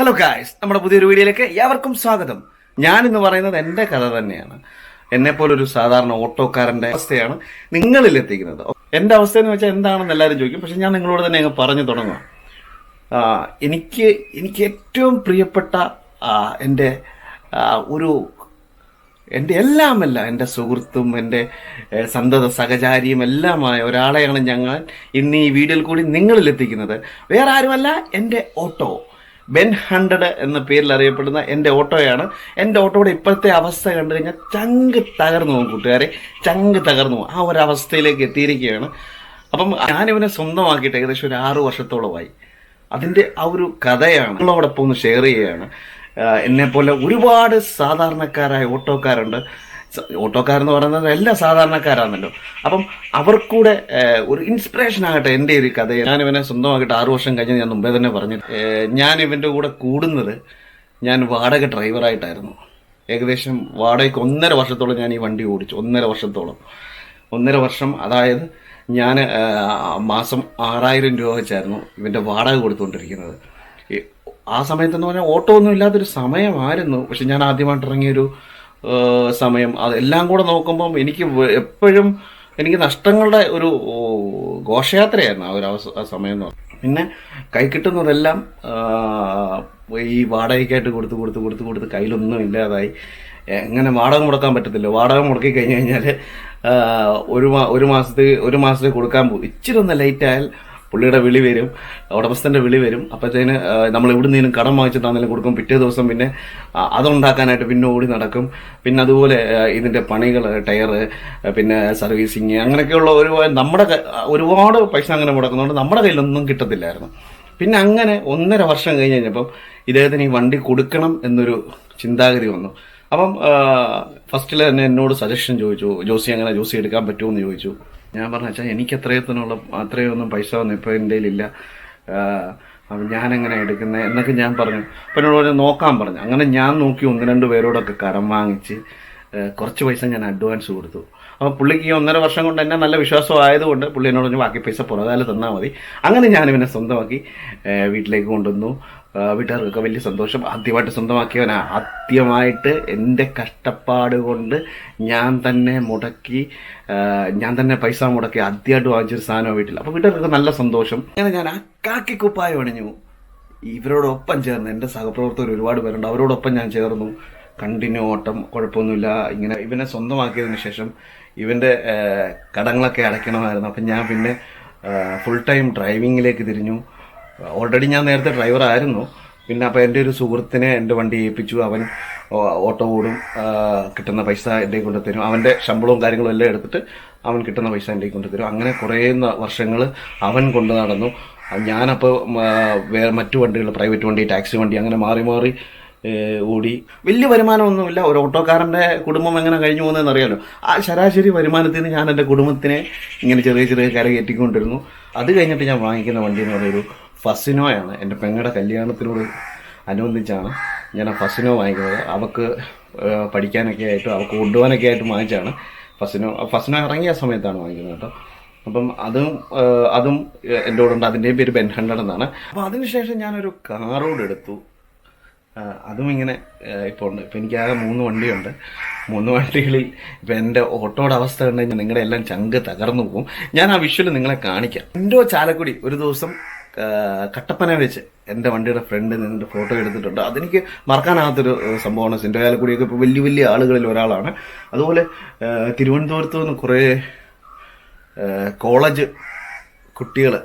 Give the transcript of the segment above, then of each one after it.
Hello guys നമ്മുടെ പുതിയൊരു വീഡിയോയിലേക്ക് എല്ലാവർക്കും സ്വാഗതം. ഞാൻ ഇന്ന് പറയുന്നത് എന്റെ കഥ തന്നെയാണ്. എന്നെ പോലൊരു സാധാരണ ഓട്ടോക്കാരന്റെ അവസ്ഥയാണ് നിങ്ങളിൽ എത്തിക്കുന്നത്. എന്റെ അവസ്ഥ എന്ന് വെച്ചാൽ എന്താണെന്ന് എല്ലാവരും ചോദിക്കും. പക്ഷെ ഞാൻ നിങ്ങളോട് തന്നെ അങ്ങ് പറഞ്ഞു തുടങ്ങാം എനിക്ക് എനിക്ക് ഏറ്റവും പ്രിയപ്പെട്ട എന്റെ ഒരു എന്റെ എല്ലാമല്ല എന്റെ സുഹൃത്തും എന്റെ സന്തത സഹചാരിയും എല്ലാമായ ഒരാളെയാണ് ഞങ്ങൾ ഇന്ന് ഈ വീഡിയോയിൽ കൂടി നിങ്ങളിൽ എത്തിക്കുന്നത്. വേറെ ആരുമല്ല എന്റെ ഓട്ടോ. ബെൻ ഹൺഡ്രഡ് എന്ന പേരിൽ അറിയപ്പെടുന്ന എന്റെ ഓട്ടോയാണ്. എന്റെ ഓട്ടോയുടെ ഇപ്പോഴത്തെ അവസ്ഥ കണ്ടു കഴിഞ്ഞാൽ ചങ്ക് തകർന്നു പോകും കൂട്ടുകാരെ. ചങ്ക് തകർന്നു ആ ഒരു അവസ്ഥയിലേക്ക് എത്തിയിരിക്കുകയാണ്. അപ്പം ഞാനിവനെ സ്വന്തമാക്കിയിട്ട് ഏകദേശം ഒരു ആറു വർഷത്തോളമായി. അതിന്റെ ആ ഒരു കഥയാണ്. നിങ്ങളോടൊപ്പം ഒന്ന് ഷെയർ ചെയ്യുകയാണ്. എന്നെ പോലെ ഒരുപാട് സാധാരണക്കാരായ ഓട്ടോക്കാരുണ്ട്. ഓട്ടോക്കാരെന്ന് പറയുന്നത് എല്ലാ സാധാരണക്കാരാണല്ലോ. അപ്പം അവർക്കൂടെ കൂടെ ഒരു ഇൻസ്പിറേഷൻ ആകട്ടെ എന്റെ ഒരു കഥ ഞാൻ ഇവനെ സ്വന്തമാക്കിയിട്ട് ആറു വർഷം കഴിഞ്ഞ് ഞാൻ മുമ്പേ തന്നെ പറഞ്ഞു. ഞാൻ ഇവന്റെ കൂടെ കൂടുന്നത് ഞാൻ വാടക ഡ്രൈവറായിട്ടായിരുന്നു. ഏകദേശം വാടകയ്ക്ക് ഒന്നര വർഷത്തോളം ഞാൻ ഈ വണ്ടി ഓടിച്ചു. ഒന്നര വർഷത്തോളം. ഒന്നര വർഷം അതായത് ഞാൻ മാസം ആറായിരം രൂപ വെച്ചായിരുന്നു ഇവന്റെ വാടക കൊടുത്തുകൊണ്ടിരിക്കുന്നത്. ആ സമയത്തെന്ന് പറഞ്ഞാൽ ഓട്ടോ ഒന്നും ഇല്ലാത്തൊരു സമയമായിരുന്നു. പക്ഷെ ഞാൻ ആദ്യമായിട്ട് ഇറങ്ങിയൊരു സമയം. അതെല്ലാം കൂടെ നോക്കുമ്പം എനിക്ക് എപ്പോഴും എനിക്ക് നഷ്ടങ്ങളുടെ ഒരു ഘോഷയാത്രയായിരുന്നു ആ ഒരു ആ സമയം എന്ന് പിന്നെ കൈ കിട്ടുന്നതെല്ലാം ഈ വാടകയ്ക്കായിട്ട് കൊടുത്ത് കൊടുത്ത് കൊടുത്ത് കൊടുത്ത് കയ്യിലൊന്നും ഇല്ലാതായി. എങ്ങനെ വാടക മുടക്കാൻ പറ്റത്തില്ല. വാടക മുടക്കി കഴിഞ്ഞ് കഴിഞ്ഞാൽ ഒരു മാ ഒരു മാസത്തേക്ക് ഒരു മാസത്തേക്ക് കൊടുക്കാൻ പോകും ഇച്ചിരി ഒന്ന് ലേറ്റ് ആയാൽ പുള്ളിയുടെ വിളി വരും ഉടമസ്ഥന്റെ വിളി വരും. അപ്പോഴത്തേന് നമ്മൾ എവിടെ നിന്നും കടം വാങ്ങിച്ചിട്ടാണെങ്കിലും കൊടുക്കും. പിറ്റേ ദിവസം പിന്നെ അതുണ്ടാക്കാനായിട്ട് പിന്നെ ഓടി നടക്കും. പിന്നെ അതുപോലെ ഇതിന്റെ പണികൾ ടയർ പിന്നെ സർവീസിങ് അങ്ങനെയൊക്കെയുള്ള ഒരു നമ്മുടെ ഒരുപാട് പൈസ അങ്ങനെ മുടക്കുന്നതുകൊണ്ട് നമ്മുടെ കയ്യിലൊന്നും കിട്ടത്തില്ലായിരുന്നു. പിന്നെ അങ്ങനെ ഒന്നര വർഷം കഴിഞ്ഞ് കഴിഞ്ഞപ്പം ഇദ്ദേഹത്തിന് ഈ വണ്ടി കൊടുക്കണം എന്നൊരു ചിന്താഗതി വന്നു. അപ്പം ഫസ്റ്റിൽ തന്നെ എന്നോട് സജഷൻ ചോദിച്ചു ജോസി അങ്ങനെ ജോസി എടുക്കാൻ പറ്റുമോ? എന്ന് ചോദിച്ചു. ഞാൻ പറഞ്ഞു വെച്ചാൽ എനിക്ക് അത്രയത്തിനുള്ള അത്രയൊന്നും പൈസ ഒന്നും ഇപ്പോൾ എന്റെ അപ്പം ഞാനെങ്ങനെ എടുക്കുന്നത് എന്നൊക്കെ ഞാൻ പറഞ്ഞു. അപ്പം എന്നോട് പറഞ്ഞു നോക്കാൻ പറഞ്ഞു. അങ്ങനെ ഞാൻ നോക്കി ഒന്ന് രണ്ട് പേരോടൊക്കെ കടം വാങ്ങിച്ച് കുറച്ച് പൈസ ഞാൻ അഡ്വാൻസ് കൊടുത്തു. അപ്പോൾ പുള്ളിക്ക് ഈ ഒന്നര വർഷം കൊണ്ട് എന്നെ നല്ല വിശ്വാസം ആയതുകൊണ്ട് പുള്ളി എന്നോട് പറഞ്ഞു ബാക്കി പൈസ പുറകാലം തന്നാൽ മതി. അങ്ങനെ ഞാൻ ഇവനെ സ്വന്തമാക്കി വീട്ടിലേക്ക് കൊണ്ടുവന്നു. വീട്ടുകാർക്കൊക്കെ വലിയ സന്തോഷം. ആദ്യമായിട്ട് സ്വന്തമാക്കിയവനാ. ആദ്യമായിട്ട് എന്റെ കഷ്ടപ്പാട് കൊണ്ട് ഞാൻ തന്നെ മുടക്കി ഞാൻ തന്നെ പൈസ മുടക്കി ആദ്യമായിട്ട് വാങ്ങിച്ചൊരു സാധനം വീട്ടിൽ. അപ്പോൾ വീട്ടുകാർക്കൊക്കെ നല്ല സന്തോഷം. അങ്ങനെ ഞാൻ അക്കാക്കി കുപ്പായം അണിഞ്ഞു. ഇവരോടൊപ്പം ചേർന്ന് എന്റെ സഹപ്രവർത്തകർ ഒരുപാട് പേരുണ്ട്. അവരോടൊപ്പം ഞാൻ ചേർന്നു. കണ്ടിന്യൂ ഓട്ടം കുഴപ്പമൊന്നുമില്ല. ഇങ്ങനെ ഇവനെ സ്വന്തമാക്കിയതിന് ശേഷം ഇവന്റെ കടങ്ങളൊക്കെ അടയ്ക്കണമായിരുന്നു. അപ്പം ഞാൻ പിന്നെ ഫുൾ ടൈം ഡ്രൈവിങ്ങിലേക്ക് തിരിഞ്ഞു. ഓൾറെഡി ഞാൻ നേരത്തെ ഡ്രൈവർ ആയിരുന്നു. പിന്നെ അപ്പോൾ എന്റെ ഒരു സുഹൃത്തിനെ എന്റെ വണ്ടി ഏൽപ്പിച്ചു. അവൻ ഓട്ടോ ഓടും. കിട്ടുന്ന പൈസ എന്റെ കൊണ്ട് തരും. അവന്റെ ശമ്പളവും കാര്യങ്ങളും എല്ലാം എടുത്തിട്ട് അവൻ കിട്ടുന്ന പൈസ എന്റെ കൊണ്ട് തരും. അങ്ങനെ കുറേ വർഷങ്ങൾ അവൻ കൊണ്ടു നടന്നു. ഞാനപ്പോൾ വേറെ മറ്റു വണ്ടികൾ പ്രൈവറ്റ് വണ്ടി ടാക്സി വണ്ടി അങ്ങനെ മാറി മാറി ഓടി. വലിയ വരുമാനമൊന്നുമില്ല. ഒരു ഓട്ടോക്കാരന്റെ കുടുംബം എങ്ങനെ കഴിഞ്ഞു പോകുന്നതെന്ന് അറിയാലോ. ആ ശരാശരി വരുമാനത്തിൽ നിന്ന് ഞാൻ എന്റെ കുടുംബത്തിനെ ഇങ്ങനെ ചെറിയ ചെറിയ കരകയറ്റിക്കൊണ്ടിരുന്നു. അത് കഴിഞ്ഞിട്ട് ഞാൻ വാങ്ങിക്കുന്ന വണ്ടി എന്ന് പറയുന്നത് ഫസിനോയാണ്. എന്റെ പെങ്ങളുടെ കല്യാണത്തിനോട് അനുബന്ധിച്ചാണ് ഞാൻ ആ ഫസിനോ വാങ്ങിക്കുന്നത്. അവൾക്ക് പഠിക്കാനൊക്കെ ആയിട്ട് അവൾക്ക് കൊണ്ടുപോകാനൊക്കെ ആയിട്ട് വാങ്ങിച്ചാണ് ഫസിനോ ഫസിനോ ഇറങ്ങിയ സമയത്താണ് വാങ്ങിക്കുന്നത് കേട്ടോ. അപ്പം അതും അതും എന്റെ കൂടെ ഉണ്ട്. അതിന്റെയും പേര് ബെൻ എന്നാണ്. അപ്പം അതിനുശേഷം ഞാനൊരു കാറോട് എടുത്തു. അതും ഇങ്ങനെ ഇപ്പോൾ ഉണ്ട്. ഇപ്പം എനിക്കാകെ മൂന്ന് വണ്ടിയുണ്ട്. മൂന്ന് വണ്ടികളിൽ ഇപ്പം എന്റെ ഓട്ടോയുടെ അവസ്ഥ ഉണ്ടെങ്കിൽ നിങ്ങളുടെ എല്ലാം ചങ്ക് തകർന്നു പോകും. ഞാൻ ആ വിഷ്വൽ നിങ്ങളെ കാണിക്കാം. എന്റെ ചാലക്കുടി ഒരു ദിവസം കട്ടപ്പന വെച്ച് എന്റെ വണ്ടിയുടെ ഫ്രണ്ട് നിന്നിട്ട് ഫോട്ടോ എടുത്തിട്ടുണ്ട്. അതെനിക്ക് മറക്കാനാകാത്തൊരു സംഭവമാണ്. സിൻഡോ ചാലക്കുടിയൊക്കെ ഇപ്പോൾ വലിയ വലിയ ആളുകളിൽ ഒരാളാണ്. അതുപോലെ തിരുവനന്തപുരത്ത് നിന്ന് കുറേ കോളേജ് കുട്ടികൾ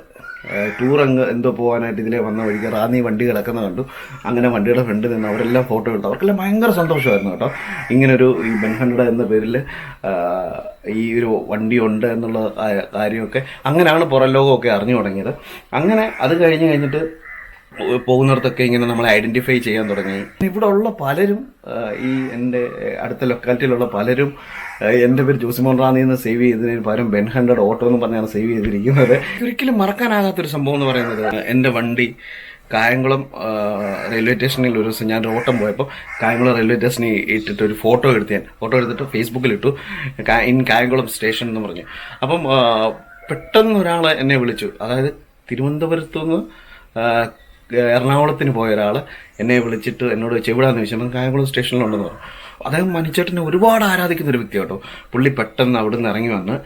ടൂർ അങ്ങ് എന്തോ പോകാനായിട്ട് ഇതിലെ വന്ന വഴിക്ക് റാന്നി വണ്ടി കിടക്കുന്ന കണ്ടു. അങ്ങനെ വണ്ടിയുടെ ഫ്രണ്ട് നിന്ന് അവരെല്ലാം ഫോട്ടോ എടുത്തു. അവർക്കെല്ലാം ഭയങ്കര സന്തോഷമായിരുന്നു കേട്ടോ. ഇങ്ങനൊരു ഈ ബെൻഹണ്ട എന്ന പേരിൽ ഈ ഒരു വണ്ടി ഉണ്ട് എന്നുള്ള കാര്യമൊക്കെ അങ്ങനെയാണ് പുറം ലോകമൊക്കെ അറിഞ്ഞു തുടങ്ങിയത്. അങ്ങനെ അത് കഴിഞ്ഞ് കഴിഞ്ഞിട്ട് പോകുന്നിടത്തൊക്കെ ഇങ്ങനെ നമ്മളെ ഐഡന്റിഫൈ ചെയ്യാൻ തുടങ്ങി. ഇവിടെ ഉള്ള പലരും ഈ എന്റെ അടുത്ത ലൊക്കാലിറ്റിയിലുള്ള പലരും എന്റെ പേര് ജോസിമോൻ റാന്നി എന്ന് സേവ് ചെയ്തതിന് പകരം ബെൻ ഹൺഡ്രഡ് ഓട്ടോ എന്ന് പറഞ്ഞാണ് സേവ് ചെയ്തിരിക്കുന്നത്. ഒരിക്കലും മറക്കാനാകാത്തൊരു സംഭവം എന്ന് പറയുന്നത് എന്റെ വണ്ടി കായംകുളം റെയിൽവേ സ്റ്റേഷനിൽ ഒരു ദിവസം ഞാൻ ഓട്ടം പോയപ്പോൾ കായംകുളം റെയിൽവേ സ്റ്റേഷനിൽ ഇട്ടിട്ട് ഒരു ഫോട്ടോ എടുത്ത്. ഞാൻ ഫോട്ടോ എടുത്തിട്ട് ഫേസ്ബുക്കിൽ ഇട്ടു. ഇൻ കായംകുളം സ്റ്റേഷൻ എന്ന് പറഞ്ഞു. അപ്പം പെട്ടെന്ന് ഒരാൾ എന്നെ വിളിച്ചു. അതായത് തിരുവനന്തപുരത്തു നിന്ന് എറണാകുളത്തിന് പോയ ഒരാൾ എന്നെ വിളിച്ചിട്ട് എന്നോട് ചെവിടാന്ന് ചോദിച്ചപ്പോൾ കായംകുളം സ്റ്റേഷനിലുണ്ടെന്ന് പറഞ്ഞു. അദ്ദേഹം മനുച്ചേട്ടനെ ഒരുപാട് ആരാധിക്കുന്ന ഒരു വ്യക്തി കേട്ടോ. പുള്ളി പെട്ടെന്ന് അവിടെ നിന്ന് ഇറങ്ങി വന്ന്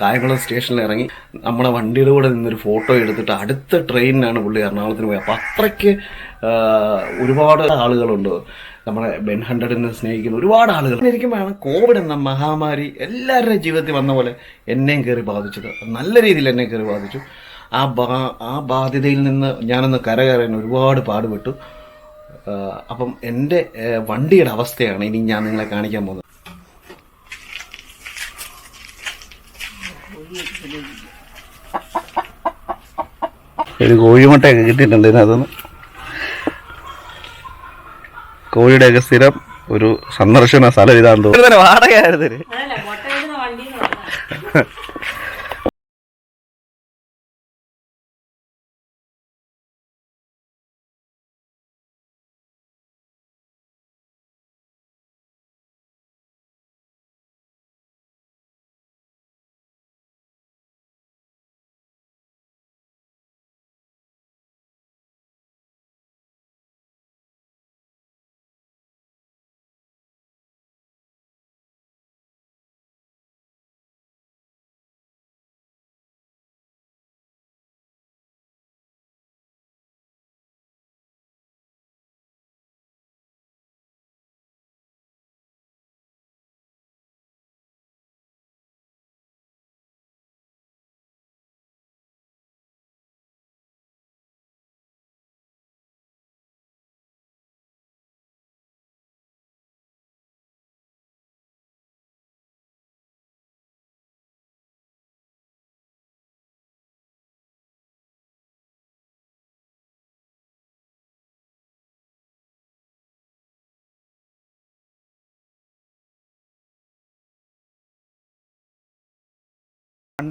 കായംകുളം സ്റ്റേഷനിൽ ഇറങ്ങി നമ്മുടെ വണ്ടിയുടെ കൂടെ നിന്നൊരു ഫോട്ടോ എടുത്തിട്ട് അടുത്ത ട്രെയിനിനാണ് പുള്ളി എറണാകുളത്തിന് പോയത്. അപ്പം അത്രയ്ക്ക് ഒരുപാട് ആളുകളുണ്ട്. നമ്മളെ ബെൻ ഹൺഡ്രഡിനെ സ്നേഹിക്കുന്ന ഒരുപാട് ആളുകൾ. ഇരിക്കുമ്പോഴാണ് കോവിഡ് എന്ന മഹാമാരി എല്ലാവരുടെ ജീവിതത്തിൽ വന്ന പോലെ എന്നെയും കയറി ബാധിച്ചത്. നല്ല രീതിയിൽ എന്നെ കയറി ബാധിച്ചു. ആ ബാ ആ ബാധ്യതയിൽ നിന്ന് ഞാനൊന്ന് കരകയറാൻ ഒരുപാട് പാടുപെട്ടു. അപ്പം എന്റെ വണ്ടിയുടെ അവസ്ഥയാണ് ഇനി ഞാൻ നിങ്ങളെ കാണിക്കാൻ പോകുന്നത്. ഒരു കോഴിമുട്ടയൊക്കെ കിട്ടിയിട്ടുണ്ട് ഇതിനകത്തുനിന്ന് കോഴിയുടെയൊക്കെ സ്ഥിരം ഒരു സന്ദർശന സ്ഥലം ഇതാന്ന് തോന്നുന്നു. വാടകയായിരുന്നു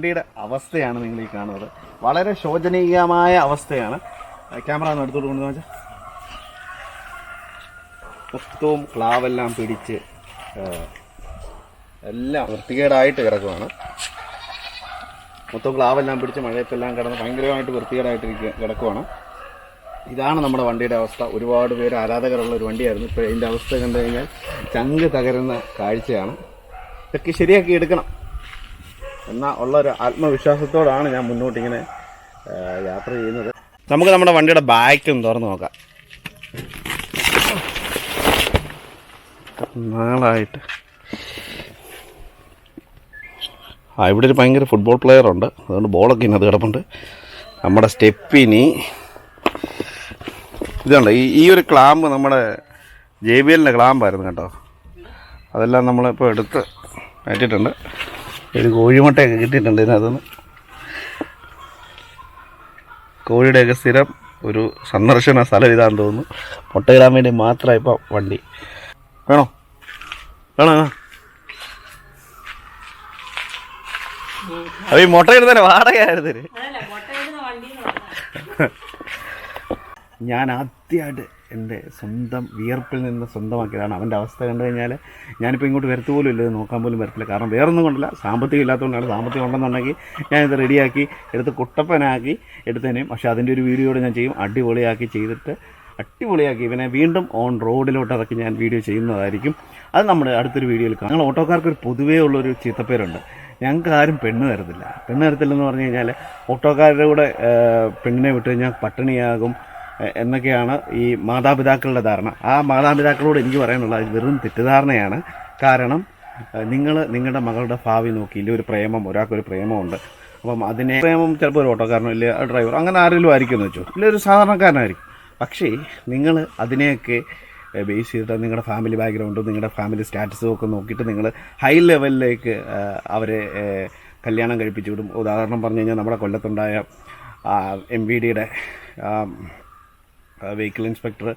വണ്ടിയുടെ അവസ്ഥയാണ് നിങ്ങൾ ഈ കാണുന്നത്. വളരെ ശോചനീയമായ അവസ്ഥയാണ്. ക്യാമറ ഒന്ന് എടുത്തോട്ട് കൊണ്ടു വെച്ചാൽ മൊത്തവും ക്ലാവെല്ലാം പിടിച്ച് എല്ലാം വൃത്തികേടായിട്ട് കിടക്കുവാണ്. മൊത്തം ക്ലാവെല്ലാം പിടിച്ച് മഴയത്തെല്ലാം കിടന്ന് ഭയങ്കരമായിട്ട് വൃത്തികേടായിട്ട് കിടക്കുവാണ്. ഇതാണ് നമ്മുടെ വണ്ടിയുടെ അവസ്ഥ. ഒരുപാട് പേര് ആരാധകരുള്ള ഒരു വണ്ടിയായിരുന്നു. ഇപ്പോൾ ഇതിന്റെ അവസ്ഥ കണ്ടു കഴിഞ്ഞാൽ ചങ്ക് തകരുന്ന കാഴ്ചയാണ്. ഇതൊക്കെ ശരിയാക്കി എടുക്കണം. എന്ന ഉള്ള ഒരു ആത്മവിശ്വാസത്തോടാണ് ഞാൻ മുന്നോട്ട് ഇങ്ങനെ യാത്ര ചെയ്യുന്നത്. നമുക്ക് നമ്മുടെ വണ്ടിയുടെ ബാക്ക് തുറന്ന് നോക്കാം. നാളായിട്ട്. ആ ഇവിടെ ഒരു ഭയങ്കര ഫുട്ബോൾ പ്ലെയർ ഉണ്ട്. അതുകൊണ്ട് ബോളൊക്കെ ഇന്നത് കിടപ്പുണ്ട്. നമ്മുടെ സ്റ്റെപ്പിനി. ഇതുണ്ട് ഈ ഈ ഒരു ക്ലാമ്പ് നമ്മുടെ ജെ ബി എല്ലിന്റെ ക്ലാമ്പായിരുന്നു കേട്ടോ. അതെല്ലാം നമ്മളിപ്പോൾ എടുത്ത് മാറ്റിയിട്ടുണ്ട്. ഒരു കോഴിമുട്ടയൊക്കെ കിട്ടിയിട്ടുണ്ട് ഇതിനകത്തുനിന്ന്. കോഴിയുടെയൊക്കെ സ്ഥിരം ഒരു സന്ദർശന സ്ഥലം ഇതാന്ന് തോന്നുന്നു. മുട്ടയിടാൻ വേണ്ടി മാത്രമാണ് ഇപ്പോൾ വണ്ടി. വേണോ? വേണോ? വേണോ? അപ്പൊ ഈ മുട്ടയിടുന്നതിന് വാടകയായിരുന്നു അതല്ല മുട്ട ഇടുന്ന വണ്ടിന്ന് പറഞ്ഞാ ഞാൻ ആദ്യമായിട്ട് എന്റെ സ്വന്തം വിയർപ്പിൽ നിന്ന് സ്വന്തമാക്കിയതാണ് അവന്റെ അവസ്ഥ കണ്ടു കഴിഞ്ഞാൽ ഞാനിപ്പോൾ ഇങ്ങോട്ട് വരത്ത് പോലും ഇല്ല നോക്കാൻ പോലും വരത്തില്ല. കാരണം വേറൊന്നും കൊണ്ടല്ല സാമ്പത്തികം ഇല്ലാത്തതുകൊണ്ടാണ് സാമ്പത്തികം ഉണ്ടെന്നുണ്ടെങ്കിൽ ഞാനിത് റെഡിയാക്കി എടുത്ത് കുട്ടപ്പനാക്കി എടുത്തതിനെയും പക്ഷേ അതിന്റെ ഒരു വീഡിയോ കൂടെ ഞാൻ ചെയ്യും അടിപൊളിയാക്കി ചെയ്തിട്ട് അടിപൊളിയാക്കി ഇവനെ വീണ്ടും ഓൺ റോഡിലോട്ട് അതൊക്കെ ഞാൻ വീഡിയോ ചെയ്യുന്നതായിരിക്കും. അത് നമ്മുടെ അടുത്തൊരു വീഡിയോയിൽ കാണാം. ഞങ്ങൾ ഓട്ടോക്കാർക്ക് ഒരു പൊതുവേ ഉള്ളൊരു ചീത്തപ്പേരുണ്ട്. ഞങ്ങൾക്ക് ആരും പെണ്ണ് തരത്തില്ല. പെണ്ണ് തരത്തില്ലെന്ന് പറഞ്ഞു കഴിഞ്ഞാൽ ഓട്ടോക്കാരുടെ കൂടെ പെണ്ണിനെ വിട്ട് കഴിഞ്ഞാൽ പട്ടിണിയാകും എന്നൊക്കെയാണ് ഈ മാതാപിതാക്കളുടെ ധാരണ. ആ മാതാപിതാക്കളോട് എനിക്ക് പറയാനുള്ളത് വെറും തെറ്റിദ്ധാരണയാണ്. കാരണം നിങ്ങൾ നിങ്ങളുടെ മകളുടെ ഭാവി നോക്കിയില്ല ഒരു പ്രേമം ഒരാൾക്കൊരു പ്രേമമുണ്ട്. അപ്പം അതിനെ പ്രേമം ചിലപ്പോൾ ഒരു ഓട്ടോക്കാരനോ ഇല്ല ഡ്രൈവർ അങ്ങനെ ആരെങ്കിലും ആയിരിക്കും എന്ന് വെച്ചു. ഇല്ല ഒരു സാധാരണക്കാരനായിരിക്കും. പക്ഷേ നിങ്ങൾ അതിനെയൊക്കെ ബേസ് ചെയ്തിട്ട് നിങ്ങളുടെ ഫാമിലി ബാക്ക്ഗ്രൗണ്ടും നിങ്ങളുടെ ഫാമിലി സ്റ്റാറ്റസും ഒക്കെ നോക്കിയിട്ട് നിങ്ങൾ ഹൈ ലെവലിലേക്ക് അവരെ കല്യാണം കഴിപ്പിച്ചു വിടും. ഉദാഹരണം പറഞ്ഞു കഴിഞ്ഞാൽ നമ്മുടെ കൊല്ലത്തുണ്ടായ എം വി ഡിയുടെ വെഹിക്കിൾ ഇൻസ്പെക്ടർ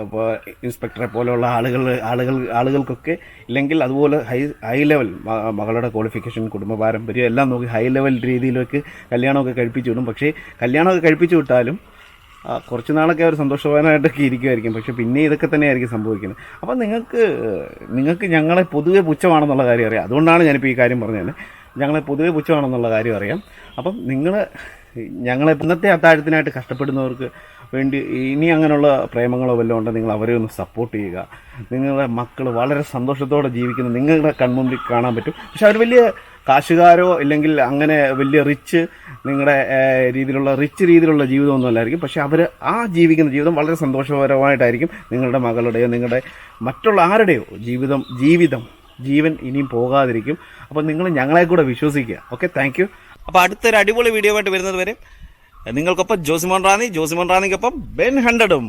ഇപ്പോൾ ഇൻസ്പെക്ടറെ പോലെയുള്ള ആളുകൾ ആളുകൾ ആളുകൾക്കൊക്കെ ഇല്ലെങ്കിൽ അതുപോലെ ഹൈ ഹൈ ലെവൽ മകളുടെ ക്വാളിഫിക്കേഷൻ കുടുംബ പാരമ്പര്യം എല്ലാം നോക്കി ഹൈ ലെവൽ രീതിയിലേക്ക് കല്യാണമൊക്കെ കഴിപ്പിച്ചു വിടും. പക്ഷേ കല്യാണമൊക്കെ കഴിപ്പിച്ചു വിട്ടാലും കുറച്ച് നാളൊക്കെ അവർ സന്തോഷവാനായിട്ടൊക്കെ ഇരിക്കുമായിരിക്കും പക്ഷെ പിന്നെ ഇതൊക്കെ തന്നെയായിരിക്കും സംഭവിക്കുന്നത്. അപ്പം നിങ്ങൾക്ക് നിങ്ങൾക്ക് ഞങ്ങളെ പൊതുവെ പുച്ഛമാണെന്നുള്ള കാര്യം അറിയാം. അതുകൊണ്ടാണ് ഞാനിപ്പോൾ ഈ കാര്യം പറഞ്ഞത്. ഞങ്ങളെ പൊതുവെ പുച്ഛമാണെന്നുള്ള കാര്യം അറിയാം. അപ്പം നിങ്ങൾ ഞങ്ങളെ ഇന്നത്തെ അത്താഴത്തിനായിട്ട് കഷ്ടപ്പെടുന്നവർക്ക് വേണ്ടി ഇനി അങ്ങനെയുള്ള പ്രേമങ്ങളോ വല്ലതും ഉണ്ടെങ്കിൽ നിങ്ങൾ അവരെ ഒന്ന് സപ്പോർട്ട് ചെയ്യുക. നിങ്ങളുടെ മക്കൾ വളരെ സന്തോഷത്തോടെ ജീവിക്കുന്ന. നിങ്ങളുടെ കൺമുമ്പിൽ കാണാൻ പറ്റും. പക്ഷെ അവർ വലിയ കാശുകാരോ ഇല്ലെങ്കിൽ അങ്ങനെ വലിയ റിച്ച് നിങ്ങളുടെ രീതിയിലുള്ള റിച്ച് രീതിയിലുള്ള ജീവിതമൊന്നും അല്ലായിരിക്കും. പക്ഷെ അവർ ആ ജീവിക്കുന്ന ജീവിതം വളരെ സന്തോഷപരമായിട്ടായിരിക്കും നിങ്ങളുടെ മകളുടെയോ നിങ്ങളുടെ മറ്റുള്ള ആരുടെയോ ജീവിതം ജീവിതം ജീവൻ ഇനിയും പോകാതിരിക്കും. അപ്പോൾ നിങ്ങൾ ഞങ്ങളെ കൂടെ വിശ്വസിക്കുക. ഓക്കെ താങ്ക് അപ്പോൾ അടുത്തൊരു അടിപൊളി വീഡിയോ ആയിട്ട് വരുന്നത് വരെ നിങ്ങൾക്കൊപ്പം ജോസിമോൻ റാന്നി ജോസിമോൻ റാന്നിക്കൊപ്പം ബെൻ ഹൺഡ്രഡും